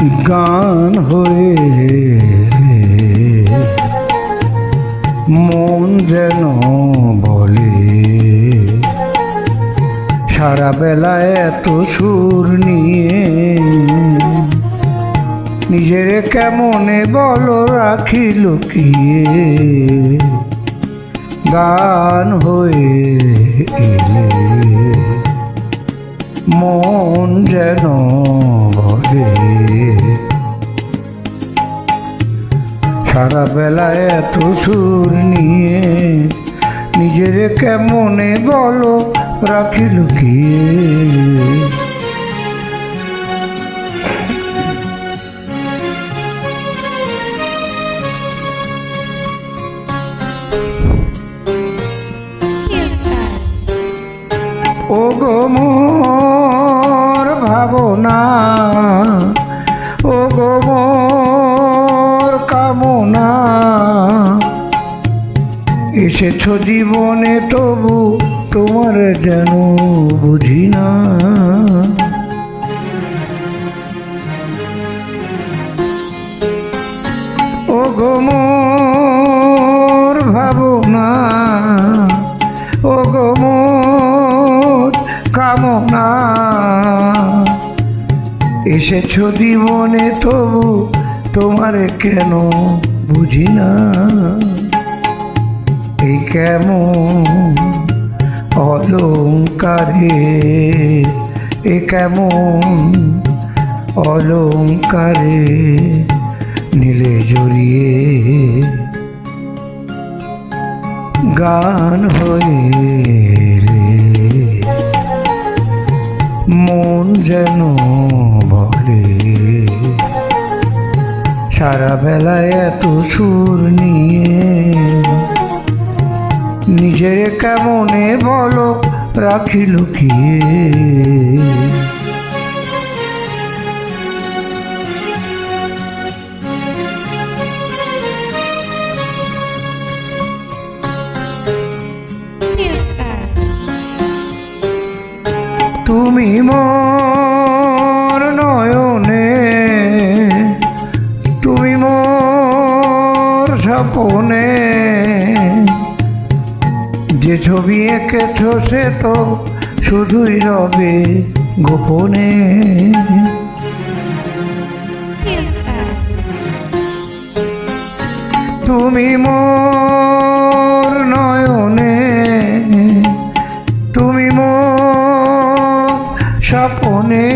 গান হয়ে মন যেন বলে। সারা বেলায় এত সুর নিয়ে নিজের কেমনে বলো রাখি লুকিয়ে গান হয়ে এলে মন যেন বলে। সারা বেলায় এত সুর নিয়ে নিজের কেমনে বলো রাখি লুকিয়ে ও গো মোর ভাবনা এসেছ জীবনে তবু তোমার যেন বুঝি না। ও গো মোর ভাবনা ও গো মোর কামনা। এসেছ জীবনে তবু তোমার কেন বুঝি না। এই কেমন অলঙ্কারে? এ কেমন অলঙ্কারে নীলে জড়িয়ে গান এলে মন যেন বলে সারা বেলায় এত সুর নিয়ে নিজের কেমনে বলো রাখি লুকিয়ে তুমি মোর নয়নে তুমি মোর স্বপনে। যে ছবি এঁকেছ সে তো শুধুই রবে গোপনে। তুমি মোর নয়নে, তুমি মোর স্বপনে।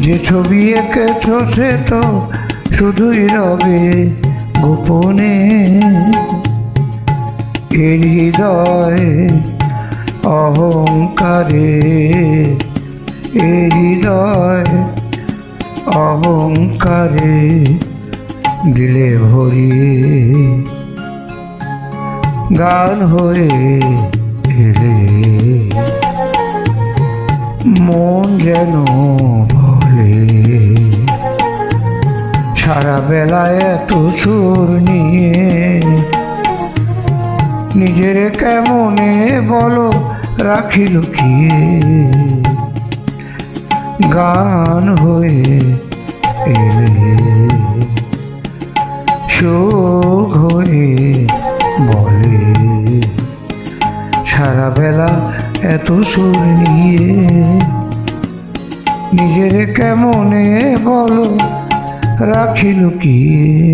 যে ছবি এঁকেছ সে তো শুধুই রবে গোপনে। এর হৃদয় অহংকারে এর হৃদয় অহংকারে দিলে ভরিয়ে গান হয়ে এলে। মন যেন বলে, সারা বেলায় এত সুর নিয়ে নিজের কেমনে বলো রাখি লুকিয়ে গান হয়ে এলে শোক হয়ে বলে, সারা বেলা এত সুর নিয়ে নিজের কেমনে বলো রাখি লুকিয়ে